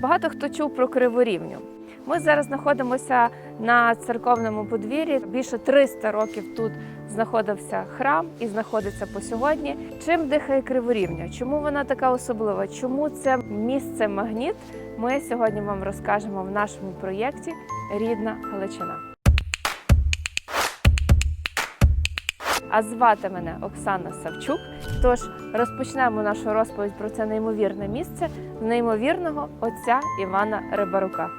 Багато хто чув про Криворівню. Ми зараз знаходимося на церковному подвір'ї. Більше 300 років тут знаходився храм і знаходиться по сьогодні. Чим дихає Криворівня? Чому вона така особлива? Чому це місце магніт? Ми сьогодні вам розкажемо в нашому проєкті Рідна Галичина. А звати мене Оксана Савчук. Тож розпочнемо нашу розповідь про це неймовірне місце неймовірного отця Івана Рибарука.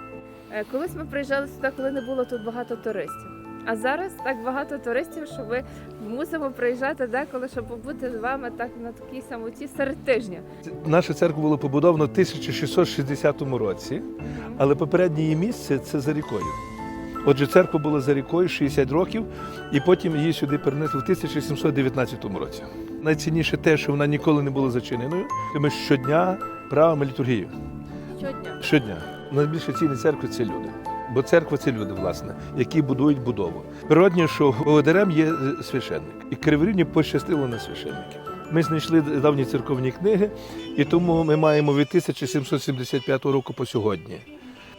Е, Колись ми приїжджали сюди, коли не було тут багато туристів. А зараз так багато туристів, що ми мусимо приїжджати деколи, щоб побути з вами так на такій самоті серед тижня. Наша церква була побудована в 1660 році, але попереднє її місце це за рікою. Отже, церква була за рікою 60 років, і потім її сюди перенесли в 1719 році. Найцінніше те, що вона ніколи не була зачиненою. Ми щодня правимо літургію. Щодня. Щодня. Найбільше цінні церкви це люди. Бо церква це люди, власне, які будують будову. Природні, що володарем є е, священник. І Криворівні пощастило на священників. Ми знайшли давні церковні книги, і тому ми маємо від 1775 року по сьогодні.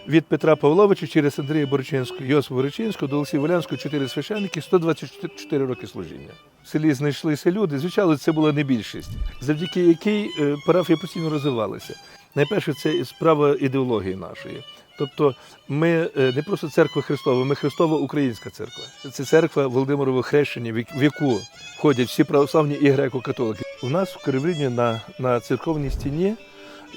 Від Петра Павловича через Андрія Борочинського, Йосипа Борочинського до Олексія Волянського чотири священники, 124 роки служіння. В селі знайшлися люди. Звичайно, це була не більшість, завдяки якій е, парафія постійно розвивалася. Найперше, це справа ідеології нашої. Тобто ми е, не просто церква Христова, ми Христова Українська церква. Це церква Володимирового хрещення, в яку входять всі православні і греко-католики. У нас в Кривліні на, на церковній стіні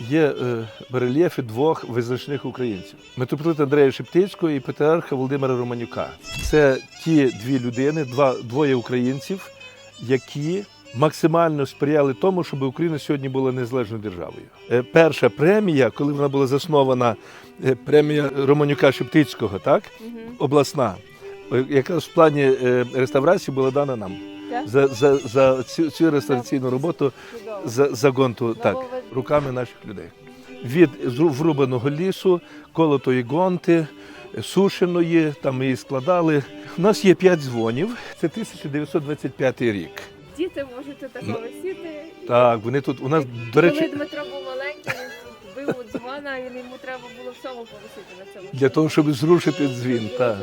є е, барельєфи двох визначних українців: митрополита Андрея Шептицького і патріарха Володимира Романюка. Це ті дві людини, два, двоє українців, які максимально сприяли тому, щоб Україна сьогодні була незалежною державою. Е, Перша премія, коли вона була заснована, е, премія Романюка Шептицького, так, обласна, яка в плані е, реставрації була дана нам. За, за, за цю, цю реставраційну роботу за, за гонту так. Руками наших людей. Від врубаного лісу, колотої гонти, сушеної, там її складали. У нас є п'ять дзвонів. Це 1925 рік. Діти можете Ну, тако висіти. Так, вони тут у нас, до Коли речі, Дмитро був маленький, він тут бив у дзвона, і йому треба було всьому повисіти на цьому. для того, щоб зрушити дзвін. Так.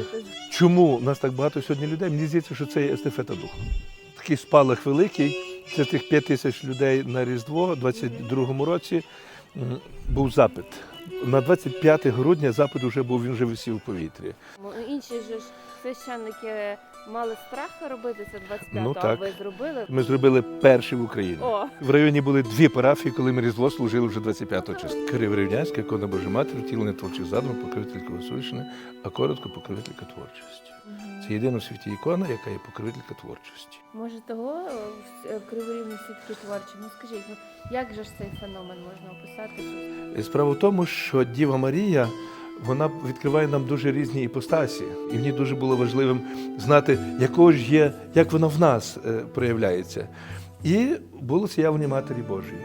Чому у нас так багато сьогодні людей? Мені здається, що це є естафета духу. Такий спалах великий. Це тих 5 тисяч людей на Різдво у 22-му році був запит. На 25 грудня запит вже був, він вже висів у повітрі. Інші ж священники мали страх робити це 25-го, Ну, а ви зробили? Ми зробили перші в Україні. О, В районі були дві парафії, коли ми Різдво служили вже 25 числа. Криворівнянська, ікона Божа Матір, втілення творчих задумів, покровителька Васильщини, а коротко покровителька творчості. Це єдина в світі ікона, яка є покровителька творчості. може того в- в Криворівні всі творчі. Ну скажіть, ну як же ж цей феномен можна описати? Справа в тому, що Діва Марія вона відкриває нам дуже різні іпостасі, і мені дуже було важливим знати, якого ж є, як вона в нас е, проявляється. І було з'явлення Матері Божої.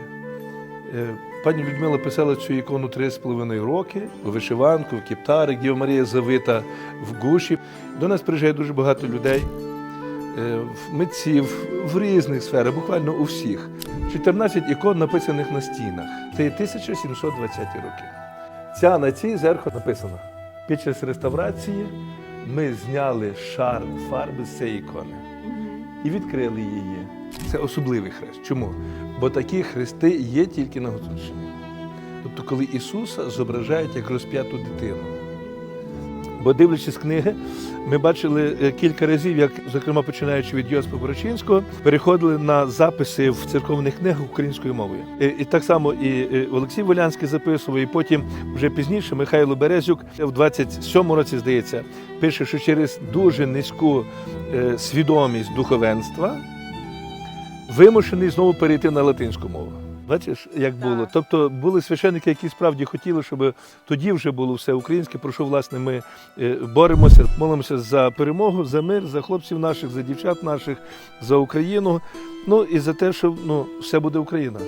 Е, Пані Людмила писала цю ікону три з половиною роки у вишиванку, в кіптарик, Діва Марія завита в гуші. До нас приїжджає дуже багато людей, е, митців в різних сферах, буквально у всіх. 14 ікон написаних на стінах. Це є 1720 роки. Ця на цій зверху написано. Під час реставрації ми зняли шар фарби з цієї ікони і відкрили її. Це особливий хрест. Чому? Бо такі хрести є тільки на Гуцульщині. Тобто, коли Ісуса зображають як розп'яту дитину. Бо дивлячись книги, ми бачили е, кілька разів, як, зокрема, починаючи від Йосипа Борочинського, переходили на записи в церковних книгах українською мовою. І, і так само і е, Олексій Волянський записував, і потім вже пізніше Михайло Березюк в 27-му році, здається, пише, що через дуже низьку е, свідомість духовенства вимушений знову перейти на латинську мову. Бачиш, як було? Так. Тобто були священники, які справді хотіли, щоб тоді вже було все українське. Про що власне ми е, боремося, молимося за перемогу, за мир, за хлопців наших, за дівчат наших, за Україну. Ну і за те, що ну все буде Україна.